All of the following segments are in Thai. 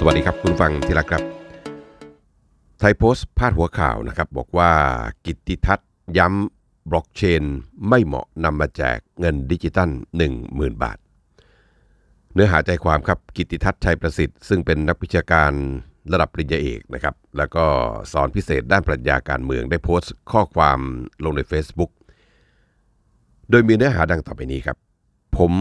สวัสดีครับคุณฟังที่รักครับ ไทยโพสต์พาดหัวข่าวนะครับบอกว่ากิตติทัศน์ย้ำบล็อกเชน ไม่เหมาะนำมาแจกเงินดิจิตัล 10,000 บาท เนื้อหาใจความครับกิตติทัศน์ชัยประสิทธิ์ซึ่งเป็นนักวิชาการระดับปริญญาเอกนะครับแล้วก็สอนพิเศษด้านปรัชญาการเมืองได้โพสต์ข้อความลงใน Facebook โดยมีเนื้อหาดังต่อไปนี้ครับ ผม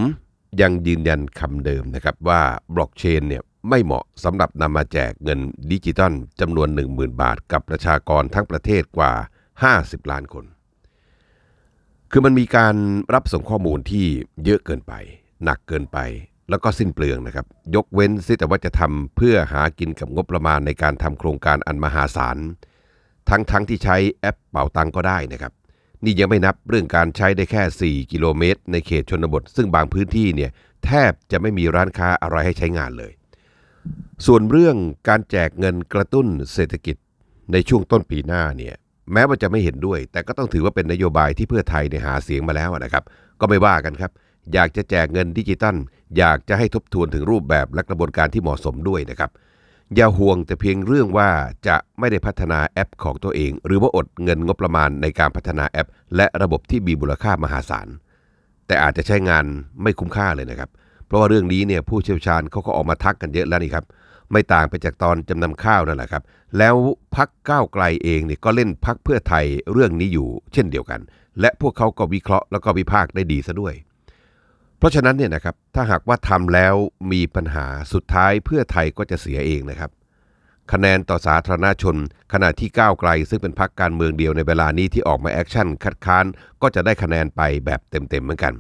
ยังยืนยันคำเดิมนะครับว่าบล็อกเชนเนี่ย ไม่เหมาะสำหรับนำมาแจกเงินดิจิตัลจำนวน 10,000 บาท กับประชากรทั้งประเทศกว่า 50 ล้านคน คือมันมีการรับส่งข้อมูลที่เยอะเกินไป หนักเกินไป แล้วก็สิ้นเปลืองนะครับ ยกเว้นซิแต่ว่าจะทำเพื่อหากินกับงบประมาณในการทำโครงการอันมหาศาล ทั้งทั้งที่ใช้แอปเป่าตังก็ได้นะครับนี่ยังไม่นับเรื่องการใช้ได้แค่ 4 กิโลเมตร ในเขตชนบท ซึ่งบางพื้นที่เนี่ยแทบจะไม่มีร้านค้าอะไรให้ใช้งานเลย ส่วนเรื่องการแจกเงินกระตุ้นเศรษฐกิจในช่วงต้นปีหน้าเนี่ยแม้ว่าจะไม่เห็นด้วย แต่ก็ต้องถือว่าเป็นนโยบายที่เพื่อไทยเนี่ยหาเสียงมาแล้วนะครับ ก็ไม่ว่ากันครับ อยากจะแจกเงินดิจิตัล อยากจะให้ทบทวนถึงรูปแบบและกระบวนการที่เหมาะสมด้วยนะครับ อย่าห่วงแต่เพียงเรื่องว่าจะไม่ได้พัฒนาแอปของตัวเอง หรือว่าอดเงินงบประมาณในการพัฒนาแอป และระบบที่มีมูลค่ามหาศาลแต่อาจจะใช้งานไม่คุ้มค่าเลยนะครับเพราะว่าเรื่องนี้เนี่ยผู้เชี่ยวชาญเขาก็ออกมาทักกันเยอะแล้วนี่ครับ ไม่ต่างไปจากตอนจำนำข้าวนั่นแหละครับ แล้วพักก้าวไกลเองเนี่ยก็เล่นพักเพื่อไทยเรื่องนี้อยู่ เช่นเดียวกัน และพวกเขาก็วิเคราะห์แล้วก็วิพากษ์ได้ดีซะด้วย เพราะฉะนั้นเนี่ยนะครับถ้าหากว่าทำแล้วมีปัญหาสุดท้ายเพื่อไทยก็จะเสียเองนะครับคะแนนต่อสาธารณชน ขณะที่ก้าวไกล ซึ่งเป็นพรรคการเมืองเดียวในเวลานี้ที่ออกมาแอคชั่นคัดค้านก็จะได้คะแนนไปแบบเต็มๆเหมือนกัน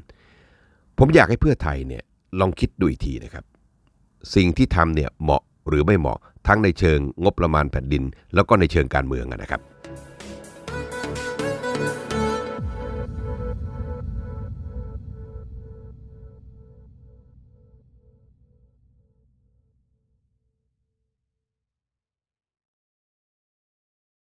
ผมอยากให้เพื่อไทยเนี่ย ลองคิดดูอีกทีนะครับ สิ่งที่ทำเนี่ยเหมาะหรือไม่เหมาะทั้งในเชิงงบประมาณแผ่นดิน แล้วก็ในเชิงการเมืองนะครับ